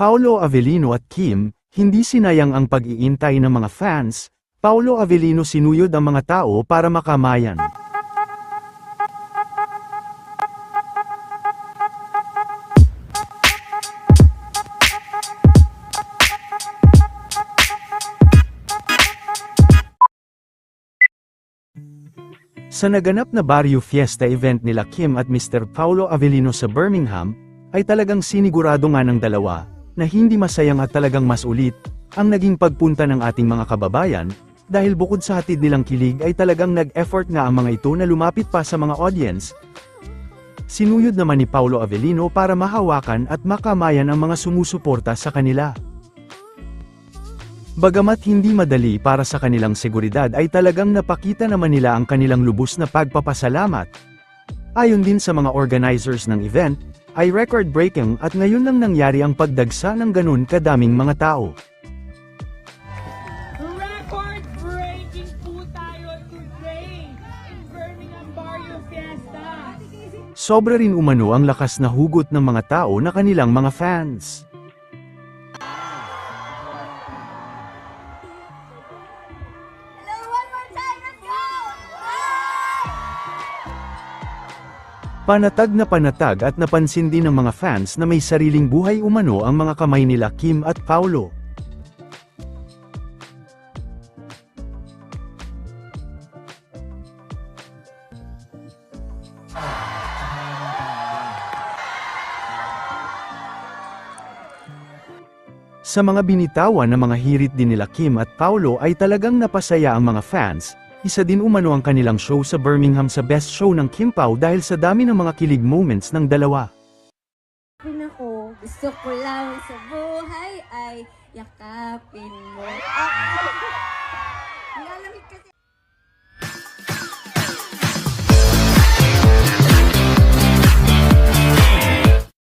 Paolo Avellino at Kim, hindi sinayang ang pag-iintay ng mga fans, Paolo Avellino sinuyod ang mga tao para makamayan. Sa naganap na Barrio Fiesta event nila Kim at Mr. Paulo Avellino sa Birmingham, ay talagang sinigurado nga ng dalawa, na hindi masayang at talagang mas ulit, ang naging pagpunta ng ating mga kababayan, dahil bukod sa hatid nilang kilig ay talagang nag-effort nga ang mga ito na lumapit pa sa mga audience. Sinuyod naman ni Paulo Avellino para mahawakan at makamayan ang mga sumusuporta sa kanila. Bagamat hindi madali para sa kanilang seguridad ay talagang napakita naman nila ang kanilang lubos na pagpapasalamat. Ayon din sa mga organizers ng event, ay record-breaking at ngayon lang nangyari ang pagdagsa ng ganun kadaming mga tao. Record-breaking po tayo today in Birmingham Barrio Fiesta. Sobra rin umano ang lakas na hugot ng mga tao na kanilang mga fans. Panatag na panatag at napansin din ng mga fans na may sariling buhay umano ang mga kamay nila Kim at Paulo. Sa mga binitawan na mga hirit din nila Kim at Paulo ay talagang napasaya ang mga fans, isa din umano ang kanilang show sa Birmingham sa best show ng Kim Pao dahil sa dami ng mga kilig moments ng dalawa. Ako, gusto ko lang sa buhay ay yakapin mo. Ang lalamig kasi.